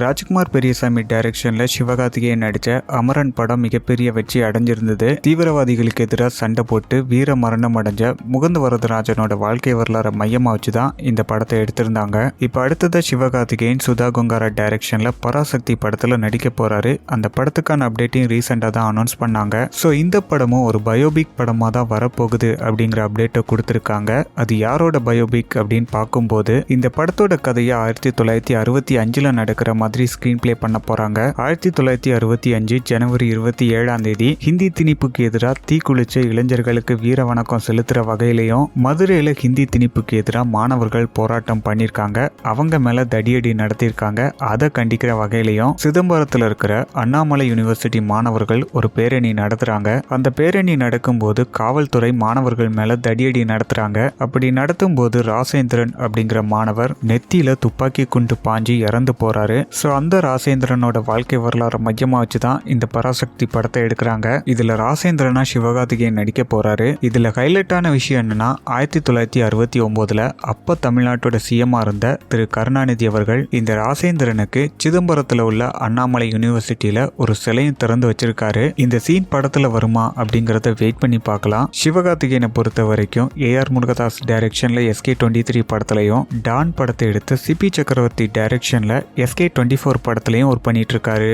ராஜ்குமார் பெரியசாமி டைரக்ஷன்ல சிவகார்த்திகேயன் நடித்த அமரன் படம் மிகப்பெரிய வெற்றி அடைஞ்சிருந்தது. தீவிரவாதிகளுக்கு எதிராக சண்டை போட்டு வீர மரணம் அடைஞ்ச முகுந்த வரதராஜனோட வாழ்க்கை வரலாறை மையமா வச்சு தான் இந்த படத்தை எடுத்திருந்தாங்க. இப்போ அடுத்ததா சிவகார்த்திகேயன் சுதா கொங்காரா டைரக்ஷன்ல பராசக்தி படத்துல நடிக்க போறாரு. அந்த படத்துக்கான அப்டேட்டையும் ரீசெண்டாக தான் அனௌன்ஸ் பண்ணாங்க. ஸோ இந்த படமும் ஒரு பயோபிக் படமாக தான் வரப்போகுது அப்படிங்கிற அப்டேட்டை கொடுத்துருக்காங்க. அது யாரோட பயோபிக் அப்படின்னு பார்க்கும்போது இந்த படத்தோட கதையை ஆயிரத்தி தொள்ளாயிரத்தி அறுபத்தி அஞ்சுல நடக்கிற மாதிரி ஸ்கிரீன் ப்ளே பண்ண போறாங்க. ஆயிரத்தி தொள்ளாயிரத்தி அறுபத்தி அஞ்சு ஜனவரி இருபத்தி ஏழாம் தேதி ஹிந்தி திணிப்புக்கு எதிராக தீக்குளிச்ச இளைஞர்களுக்கு வீர வணக்கம் செலுத்துற வகையிலையும் மதுரையில ஹிந்தி திணிப்புக்கு எதிராக மாணவர்கள் போராட்டம் பண்ணியிருக்காங்க அவங்க மேல தடியடி நடத்தியிருக்காங்க அதை கண்டிக்கிற வகையிலையும் சிதம்பரத்தில் இருக்கிற அண்ணாமலை யூனிவர்சிட்டி மாணவர்கள் ஒரு பேரணி நடத்துறாங்க. அந்த பேரணி நடக்கும்போது காவல்துறை மாணவர்கள் மேல தடியடி நடத்துறாங்க. அப்படி நடத்தும் போது ராசேந்திரன் அப்படிங்கிற மாணவர் நெத்தியில துப்பாக்கி குண்டு பாஞ்சி இறந்து போறாரு. ஸோ அந்த ராசேந்திரனோட வாழ்க்கை வரலாறு மையமாக வச்சு தான் இந்த பராசக்தி படத்தை எடுக்கிறாங்க. இதில் ராசேந்திரனா சிவகார்த்திகேயன் நடிக்க போகிறாரு இதில் ஹைலைட்டான விஷயம் என்னன்னா ஆயிரத்தி தொள்ளாயிரத்தி அறுபத்தி ஒம்போதில் அப்போ தமிழ்நாட்டோட சிஎம்மாக இருந்த திரு கருணாநிதி அவர்கள் இந்த ராசேந்திரனுக்கு சிதம்பரத்தில் உள்ள அண்ணாமலை யூனிவர்சிட்டியில் ஒரு சிலையும் திறந்து வச்சிருக்காரு. இந்த சீன் படத்தில் வருமா அப்படிங்கிறத வெயிட் பண்ணி பார்க்கலாம். சிவகார்த்திகேயனை பொறுத்த வரைக்கும் ஏஆர் முருகதாஸ் டைரக்ஷனில் எஸ்கே டுவெண்ட்டி த்ரீ படத்துலையும் டான் படத்தை எடுத்து சிபி சக்கரவர்த்தி டைரக்ஷனில் எஸ்கே டுவெண்ட்டி ஃபோர் படத்துலையும் ஒர்க் பண்ணிகிட்ருக்காரு